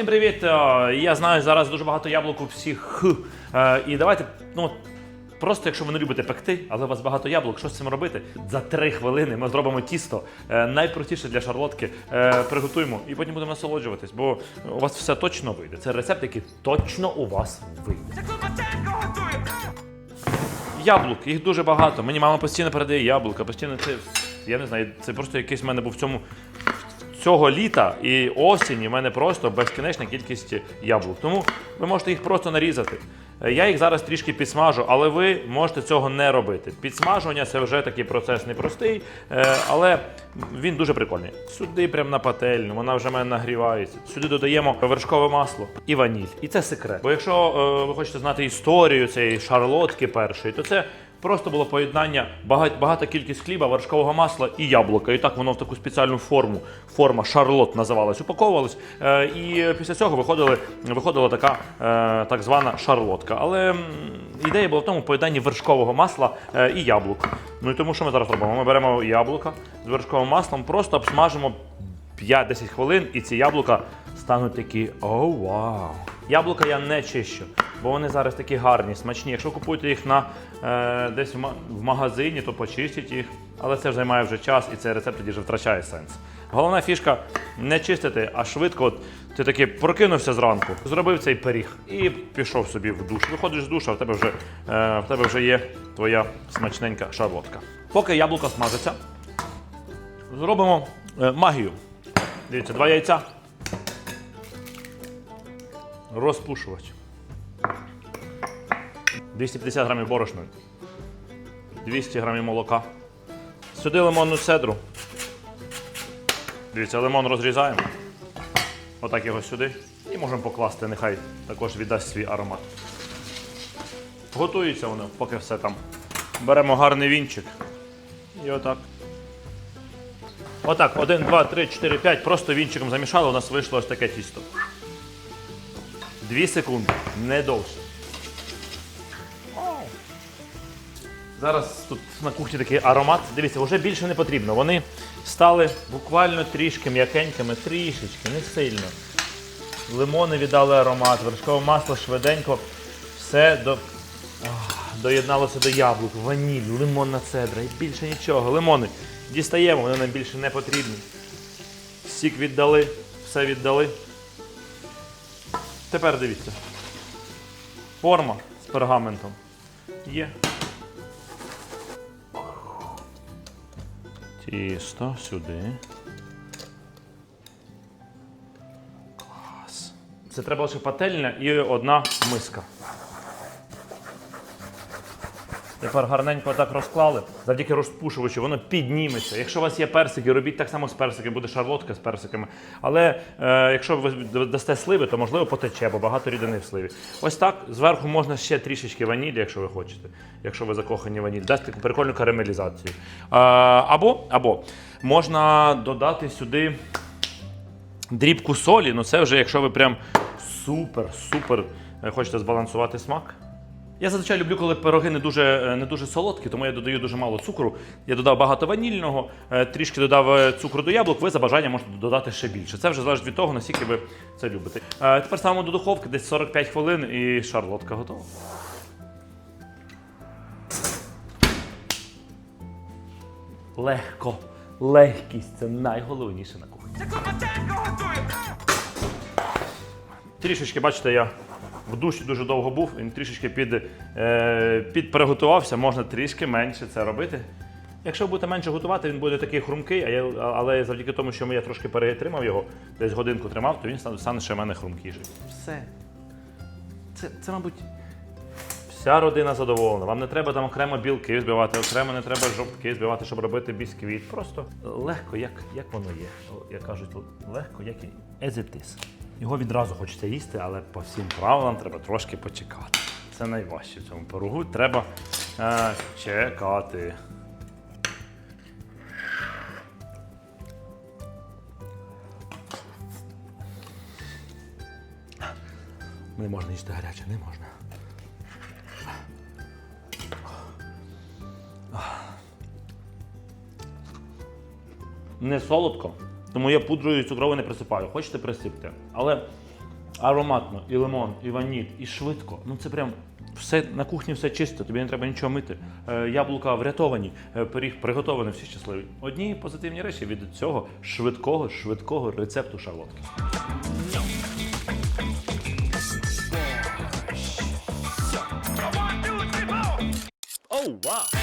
всім привіт! Е, Я знаю, зараз дуже багато яблук у всіх. Е, І давайте, ну просто якщо ви не любите пекти, але у вас багато яблук, що з цим робити? За три хвилини ми зробимо тісто. Е, Найпростіше для шарлотки. Приготуємо і потім будемо насолоджуватись, бо у вас все точно вийде. Це рецепт, який точно у вас вийде. Яблук, їх дуже багато. Мені мама постійно передає яблука, постійно це. Я не знаю, це просто якийсь в мене був в цьому цього літа і осені в мене просто безкінечна кількість яблук. Тому ви можете їх просто нарізати. Е, Я їх зараз трішки підсмажу, але ви можете цього не робити. Підсмажування це вже такий процес непростий, е, але він дуже прикольний. Сюди прямо на пательню, вона вже в мене нагрівається. Сюди додаємо вершкове масло і ваніль. І це секрет. Бо якщо е, ви хочете знати історію цієї шарлотки першої, то це Просто було поєднання багать, багата кількість хліба, вершкового масла і яблука. І так воно в таку спеціальну форму, форма шарлот називалась, упаковувалось. Е, і після цього виходили, виходила така е, так звана шарлотка. Але ідея була в тому поєднанні вершкового масла е, і яблук. Ну і тому, що ми зараз робимо? Ми беремо яблука з вершковим маслом, просто обсмажимо 5-10 хвилин, і ці яблука стануть такі о, вау. Яблука я не чищу, бо вони зараз такі гарні, смачні. Якщо купуєте їх на, е, десь в, магазині, то почистіть їх. Але це займає вже час і цей рецепт тоді вже втрачає сенс. Головна фішка не чистити, а швидко. От, ти таки прокинувся зранку, зробив цей пиріг і пішов собі в душ. Виходиш з душа, в тебе вже, е, в тебе вже є твоя смачненька шарлотка. Поки яблука смажаться, зробимо е, магію. Дивіться, два яйця. Розпушувач. 250 грамів борошна. 200 грамів молока. Сюди лимонну цедру. Дивіться, лимон розрізаємо. Отак його сюди. І можемо покласти, нехай також віддасть свій аромат. Готується воно, поки все там. Беремо гарний вінчик. І отак. Отак, 1, 2, 3, 4, 5. Просто вінчиком замішали, у нас вийшло ось таке тісто. Дві секунди, не довше. Зараз тут на кухні такий аромат. Дивіться, вже більше не потрібно. Вони стали буквально трішки м'якенькими, трішечки, не сильно. Лимони віддали аромат, вершкове масло швиденько. Все до... Доєдналося до яблук, ваніль, лимонна цедра і більше нічого. Лимони дістаємо, вони нам більше не потрібні. Сік віддали, все віддали. Тепер дивіться. Форма з пергаментом є. Тісто сюди. Клас. Це треба лише пательня і одна миска. Тепер гарненько так розклали. Завдяки розпушувачу воно підніметься. Якщо у вас є персики, робіть так само з персиками, буде шарлотка з персиками. Але е, якщо ви дасте сливи, то можливо потече, бо багато рідини в сливі. Ось так. Зверху можна ще трішечки ванілі, якщо ви хочете. Якщо ви закохані ваніль, дасть таку прикольну карамелізацію. Е, або, або можна додати сюди дрібку солі. Ну це вже якщо ви прям супер, супер е, хочете збалансувати смак. Я зазвичай люблю, коли пироги не дуже, е, не дуже солодкі, тому я додаю дуже мало цукру. Я додав багато ванільного, е, трішки додав е, цукру до яблук, ви за бажанням можете додати ще більше. Це вже залежить від того, наскільки ви це любите. Тепер ставимо до духовки десь 45 хвилин і шарлотка готова. Легко. Легкість це найголовніше на кухні. Трішечки, бачите, я в душі дуже довго був, він трішечки під, е, підпереготувався, можна трішки менше це робити. Якщо будете менше готувати, він буде такий хрумкий, а я, але завдяки тому, що я трошки перетримав його, десь годинку тримав, то він стане, стане ще в мене хрумкіший. Все. Це, це, мабуть, вся родина задоволена. Вам не треба там окремо білки збивати, окремо не треба жовтки збивати, щоб робити бісквіт. Просто легко, як, як воно є. Як кажуть, легко, як і as it is. Його відразу хочеться їсти, але по всім правилам треба трошки почекати. Це найважче в цьому пирогу. Треба е, чекати. Не можна їсти гаряче, не можна. Не солодко, тому я пудрою цукровою не присипаю. Хочете присипте. Але ароматно, і лимон, і ваніль, і швидко. Ну це прям все на кухні все чисто, тобі не треба нічого мити. Е, яблука врятовані, е, пиріг приготований, всі щасливі. Одні позитивні речі від цього швидкого, швидкого рецепту шарлотки. Oh wow.